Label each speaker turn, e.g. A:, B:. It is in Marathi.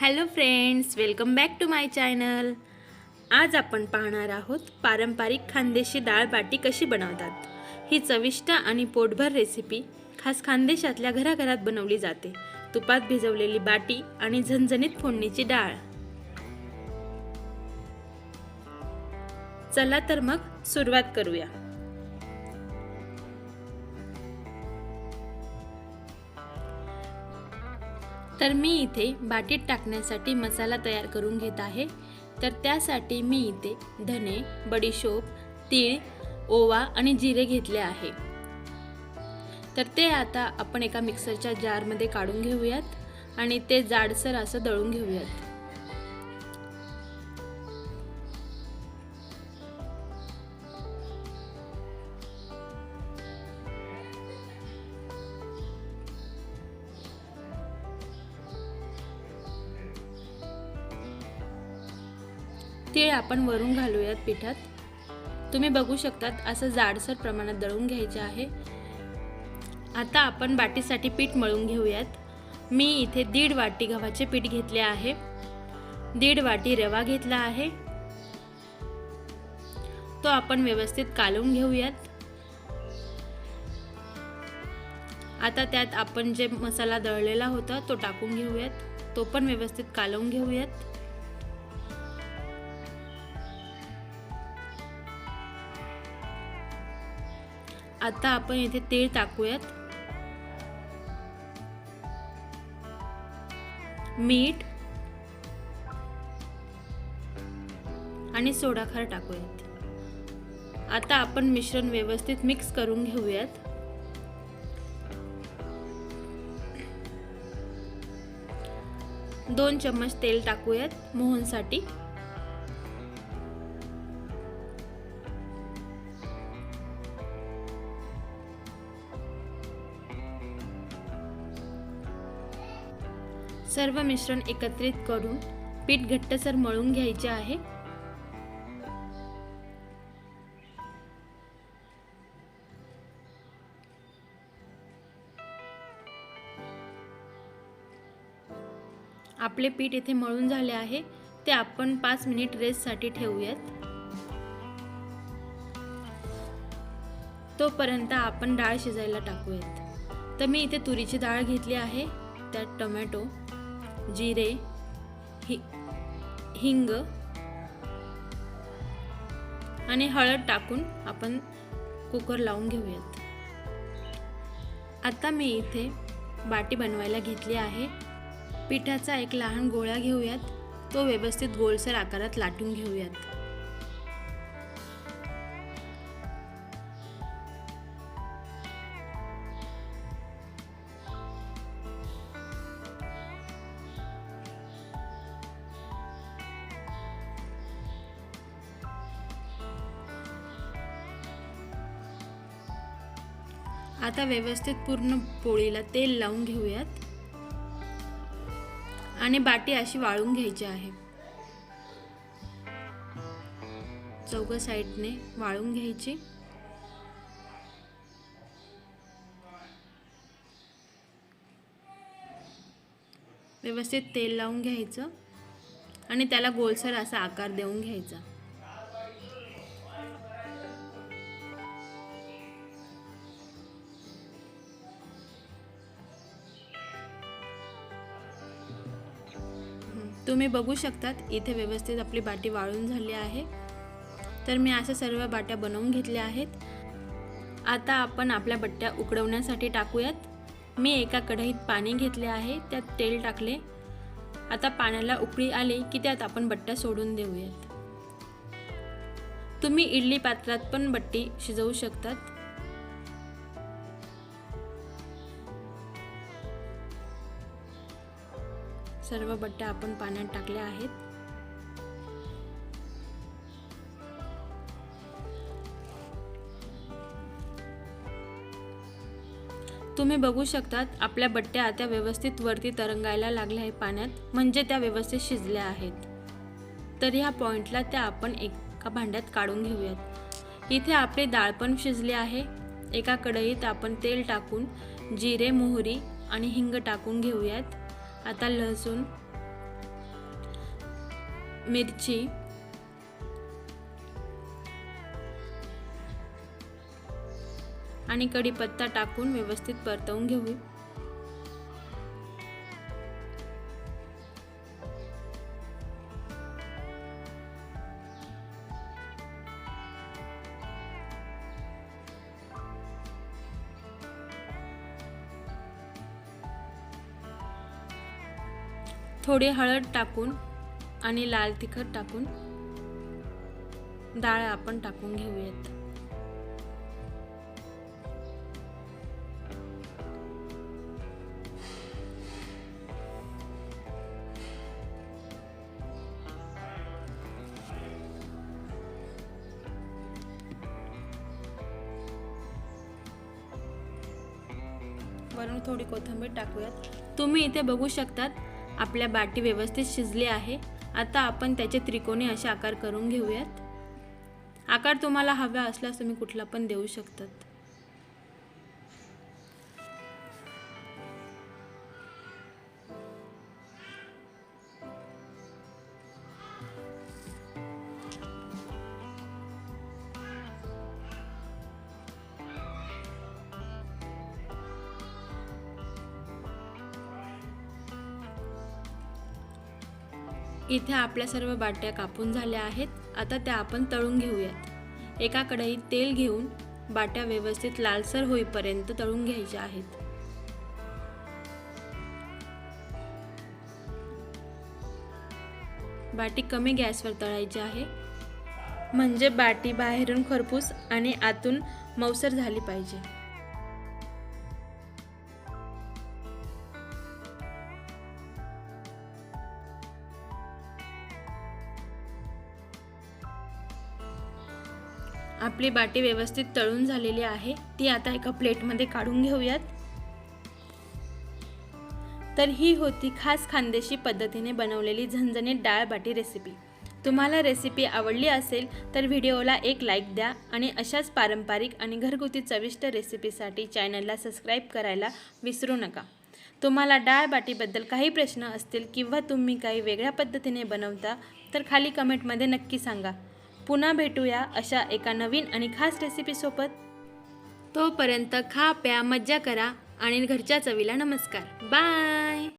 A: Hello friends welcome back to my channel. आज आपण पाहणार आहोत पारंपरिक खानदेशी डाळ बाटी कशी बनवतात. ही चविष्ट आणि पोटभर रेसिपी खास खानदेशातल्या घराघरात बनवली जाते. तुपात भिजवलेली बाटी आणि झणझणीत फोडणीची डाळ. चला तर मग सुरुवात करूया. तर मी इथे बाटीत टाकण्यासाठी मसाला तयार करून घेत आहे. तर त्यासाठी मी इथे धने बडीशोप तीळ ओवा आणि जिरे घेतले आहे. तर ते आता आपण एका मिक्सरच्या जारमध्ये काढून घेऊयात आणि ते जाडसर असं दळून घेऊयात. तीळ आपण वरून घालूयात पिठात. तुम्ही बघू शकतात असं जाडसर प्रमाणात दळून घ्यायचे आहे. आता आपण बाटीसाठी पीठ मळून घेऊयात. मी इथे दीड वाटी गव्हाचे पीठ घेतले आहे. दीड वाटी रवा घेतला आहे. तो आपण व्यवस्थित कालवून घेऊयात. आता त्यात आपण जे मसाला दळलेला होता तो टाकून घेऊयात. तो पण व्यवस्थित कालवून घेऊयात. आता आपण येथे तेल टाकूयात. मीठ. आणि सोडा खार टाकूयात. आता आपण मिश्रण व्यवस्थित मिक्स करून घेऊयात. दोन चम्मच तेल टाकूयात मोहनसाठी. सर्व मिश्रण एकत्रित करून पीठ घट्टसर मळून घ्यायचे आहे. आपले पीठ इथे मळून झाले आहे. ते आपण पाच मिनिट रेस्टसाठी ठेवूयात. तोपर्यंत आपण डाळ शिजायला टाकूयात. तर मी इथे तुरीची डाळ घेतली आहे. त्यात टोमॅटो जिरे हि हिंग आणि हळद टाकून आपण कुकर लावून घेऊयात. आता मी इथे बाटी बनवायला घेतली आहे. पिठाचा एक लहान गोळा घेऊयात. तो व्यवस्थित गोलसर आकारात लाटून घेऊयात. आता व्यवस्थित पूर्ण पोळीला तेल लावून घेऊयात. आणि बाटी अशी वाळून घ्यायची आहे. चौघ साईडने वाळून घ्यायची. व्यवस्थित तेल लावून घ्यायचं. आणि त्याला गोलसर असा आकार देऊन घ्यायचा. तुम्ही बघू शकतात इथे व्यवस्थित आपली बाटी वाळून झाली आहे. तर मी अशा सर्व बाट्या बनवून घेतल्या आहेत. आता आपण आपल्या बट्ट्या उकडवण्यासाठी टाकूयात. मी एका कढईत पाणी घेतले आहे त्यात तेल टाकले. आता पाण्याला उकळी आली की त्यात आपण बट्ट्या सोडून देऊयात. तुम्ही इडली पात्रात पण बट्टी शिजवू शकतात. सर्व बट्ट्या आपण पाण्यात टाकल्या आहेत. तुम्ही बघू शकतात आपल्या बट्ट्या आता व्यवस्थित वरती तरंगायला लागल्या आहे पाण्यात म्हणजे त्या व्यवस्थित शिजल्या आहेत. तर ह्या पॉईंटला त्या आपण एका भांड्यात काढून घेऊयात. इथे आपली डाळ पण शिजली आहे. एका कढईत आपण तेल टाकून जिरे मोहरी आणि हिंग टाकून घेऊयात. आता लसूण मिरची आणि कढीपत्ता टाकून व्यवस्थित परतवून घेऊ थोडी हळद टाकून आणि लाल तिखट टाकून डाळ आपण टाकून घेऊयात. वरून थोडी कोथिंबीर टाकूयात. तुम्ही इथे बघू शकतात आपल्या बाटी व्यवस्थित शिजली आहे. आता आपण त्याचे त्रिकोणी असे आकार करून घेऊयात. आकार तुम्हाला हवा असल्यास तुम्ही कुठला पण देऊ शकतात. इथे आपल्या सर्व बाट्या कापून झाल्या आहेत. आता त्या आपण तळून घेऊयात. एका कढईत तेल घेऊन बाट्या व्यवस्थित लालसर होईपर्यंत तळून घ्यायच्या आहेत. बाटी कमी गॅसवर तळायची आहे. म्हणजे बाटी बाहेरून खरपूस आणि आतून मौसर झाली पाहिजे. आपली बाटी व्यवस्थित तळून झालेली आहे. ती आता एका प्लेटमध्ये काढून घेऊयात. तर ही होती खास खानदेशी पद्धतीने बनवलेली झणझणीत डाळ बाटी रेसिपी तुम्हाला रेसिपी आवडली असेल तर व्हिडिओला एक लाईक द्या आणि अशाच पारंपरिक आणि घरगुती चविष्ट रेसिपीसाठी चॅनलला सबस्क्राईब करायला विसरू नका. तुम्हाला डाळ बाटीबद्दल काही प्रश्न असतील किंवा तुम्ही काही वेगळ्या पद्धतीने बनवता तर खाली कमेंटमध्ये नक्की सांगा. पुन्हा भेटूया अशा एका नवीन आणि खास रेसिपीसोबत तोपर्यंत खा प्या मज्जा करा आणि घरच्या चवीला नमस्कार. बाय!